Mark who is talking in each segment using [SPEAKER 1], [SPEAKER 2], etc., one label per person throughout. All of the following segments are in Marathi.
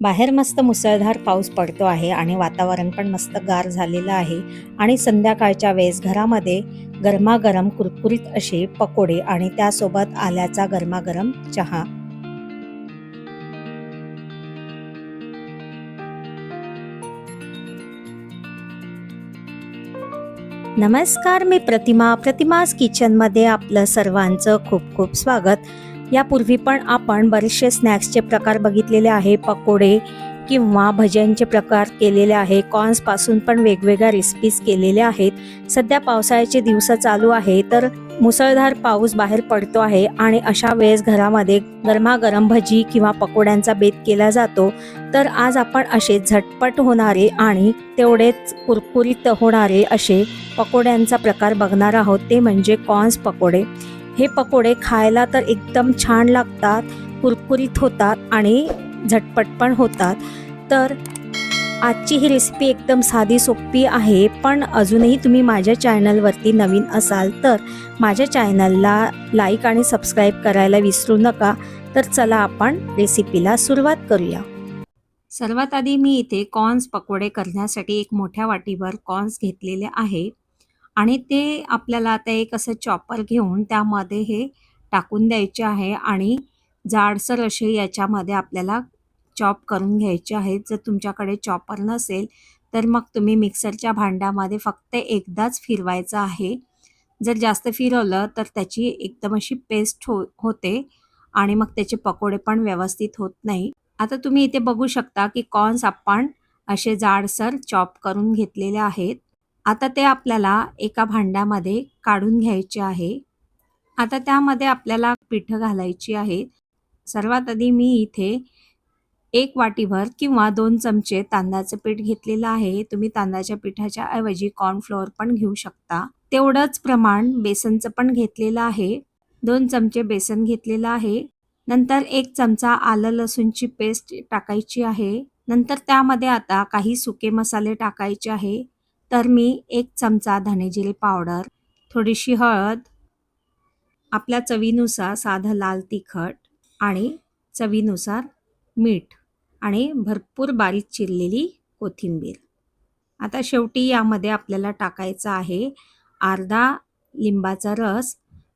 [SPEAKER 1] बाहेर मस्त मुसळधार पाऊस पडतो आहे आणि वातावरण पण मस्त गार झालेलं आहे. आणि संध्याकाळच्या वेळेस घरामध्ये गरमागरम कुरकुरीत असे पकोडे आणि त्यासोबत आल्याचा गरमागरम चहा. नमस्कार मी प्रतिमा. प्रतिमाज किचनमध्ये आपलं सर्वांचं खूप खूप स्वागत. यापूर्वी पण आपण बरेचसे स्नॅक्सचे प्रकार बघितलेले आहे पकोडे किंवा भज्यांचे प्रकार केलेले आहे कॉर्न्सपासून पण वेगवेगळ्या रेसिपीज केलेल्या आहेत. सध्या पावसाळ्याचे दिवस चालू आहे तर मुसळधार पाऊस बाहेर पडतो आहे आणि अशा वेळेस घरामध्ये गरमागरम भजी किंवा पकोड्यांचा बेत केला जातो. तर आज आपण असे झटपट होणारे आणि तेवढेच कुरकुरीत होणारे असे पकोड्यांचा प्रकार बघणार आहोत ते म्हणजे कॉर्न्स पकोडे. हे पकोडे खायला तर एकदम छान लागतात कुरकुरीत होतात आणि झटपट पण होतात. तर आजची ही रेसिपी एकदम साधी सोपी आहे पण अजूनही तुम्ही माझ्या चॅनलवरती नवीन असाल तर माझ्या चॅनलला लाईक आणि सबस्क्राईब करायला विसरू नका. तर चला आपण रेसिपीला सुरुवात करूया. सर्वात आधी मी इथे कॉर्न्स पकोडे करण्यासाठी एक मोठ्या वाटीवर कॉर्न्स घेतलेले आहे. आणि ते आपल्याला आता एक असं चॉपर घेऊन त्यामध्ये हे टाकून द्यायचे आहे आणि जाडसर असे याच्यामध्ये आपल्याला चॉप करून घ्यायचे आहेत जर तुमच्याकडे चॉपर नसेल तर मग तुम्ही मिक्सरच्या भांड्यामध्ये फक्त एकदाच फिरवायचं आहे. जर जास्त फिरवलं तर त्याची एकदम अशी पेस्ट हो होते आणि मग त्याचे पकोडे पण व्यवस्थित होत नाही. आता तुम्ही इथे बघू शकता की कॉर्न्स आपण असे जाडसर चॉप करून घेतलेले आहेत. आता ते आपल्याला एका भांड्यामध्ये काढून घ्यायचे आहे. आता त्यामध्ये आपल्याला पिठं घालायची आहेत. सर्वात आधी मी इथे एक वाटीभर किंवा दोन चमचे तांदळाचं पीठ घेतलेलं आहे. तुम्ही तांदळाच्या पिठाच्या ऐवजी कॉर्नफ्लोअर पण घेऊ शकता. तेवढंच प्रमाण बेसनचं पण घेतलेलं आहे. दोन चमचे बेसन घेतलेलं आहे. नंतर एक चमचा आलं लसूणची पेस्ट टाकायची आहे. नंतर त्यामध्ये आता काही सुके मसाले टाकायचे आहे. तर मी एक चमचा धनेजिरे पावडर थोडीशी हळद आपल्या चवीनुसार साधं लाल तिखट आणि चवीनुसार मीठ आणि भरपूर बारीक चिरलेली कोथिंबीर. आता शेवटी यामध्ये आपल्याला टाकायचा आहे अर्धा लिंबाचा रस.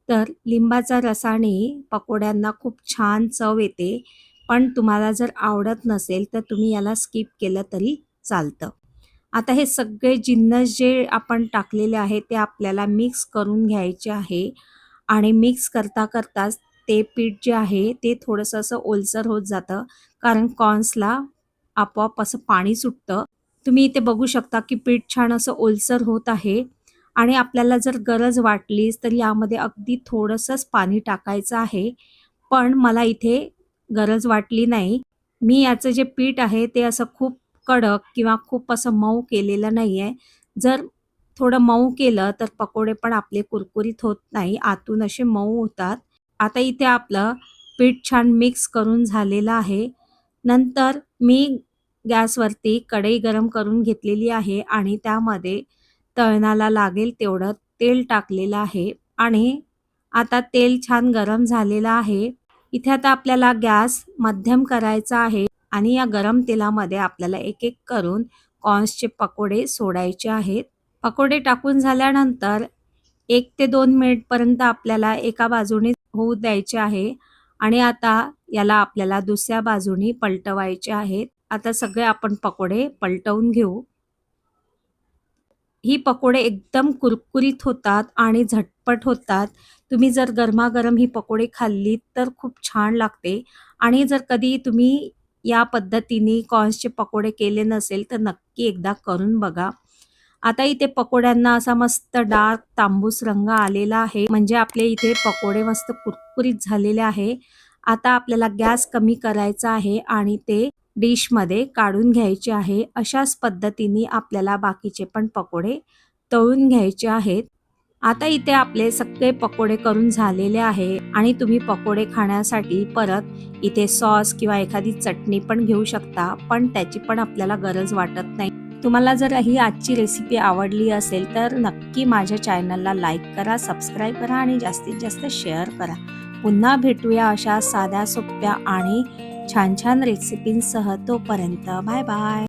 [SPEAKER 1] तर लिंबाचा रसाने पकोड्यांना खूप छान चव येते पण तुम्हाला जर आवडत नसेल तर तुम्ही याला स्किप केलं तरी चालतं. आता हे सगळे जिन्नस जे आपण टाकलेले आहे ते आपल्याला मिक्स करून घ्यायचे आहे. आणि मिक्स करता करताच ते पीठ जे आहे ते थोडंसं असं ओलसर होत जातं. कारण कॉर्न्सला आपोआप असं पाणी सुटतं. तुम्ही इथे बघू शकता की पीठ छान असं ओलसर होत आहे. आणि आपल्याला जर गरज वाटलीच तर यामध्ये अगदी थोडंसंच पाणी टाकायचं आहे. पण मला इथे गरज वाटली नाही. मी याचं जे पीठ आहे ते असं खूप कडक किंवा खूप असं मऊ केलेलं नाही आहे जर थोडं मऊ केलं तर पकोडे पण आपले कुरकुरीत होत नाही आतून असे मऊ होतात. आता इथे आपलं पीठ छान मिक्स करून झालेलं आहे. नंतर मी गॅसवरती कढई गरम करून घेतलेली आहे आणि त्यामध्ये तळणाला लागेल तेवढं तेल टाकलेलं आहे आणि आता तेल छान गरम झालेलं आहे. इथे आता आपल्याला गॅस मध्यम करायचा आहे. आणि या गरम तेलामध्ये आपल्याला एक एक करून कॉर्न्सचे पकोडे सोडायचे आहेत. पकोडे टाकून झाल्यानंतर एक ते दोन मिनिटपर्यंत आपल्याला एका बाजूने होऊ द्यायचे आहे आणि आता याला आपल्याला दुसऱ्या बाजूनी पलटवायचे आहेत. आता सगळे आपण पकोडे पलटवून घेऊ. ही पकोडे एकदम कुरकुरीत होतात आणि झटपट होतात. तुम्ही जर गरमागरम ही पकोडे खाल्लीत तर खूप छान लागते. आणि जर कधी तुम्ही या पद्धतीने कॉर्न्सचे पकोडे केले नसेल तर नक्की एकदा करून बघा. आता इथे पकोड्यांना असा मस्त डार्क तांबूस रंग आलेला आहे. म्हणजे आपले इथे पकोडे मस्त कुरकुरीत झालेले आहे. आता आपल्याला गॅस कमी करायचा आहे आणि ते डिशमध्ये काढून घ्यायचे आहे. अशाच पद्धतीने आपल्याला बाकीचे पण पकोडे तळून घ्यायचे आहेत. आता इथे आपले सगळे पकोडे करून झालेले आहे आणि तुम्ही पकोडे खाण्यासाठी परत इथे सॉस किंवा एखादी चटणी पण घेऊ शकता पण त्याची पण आपल्याला गरज वाटत नाही. तुम्हाला जर ही आजची रेसिपी आवडली असेल तर नक्की माझ्या चॅनलला लाईक करा सबस्क्राईब करा आणि जास्तीत जास्त शेअर करा. पुन्हा भेटूया अशा साध्या सोप्या आणि छान छान रेसिपींसह तोपर्यंत. Bye bye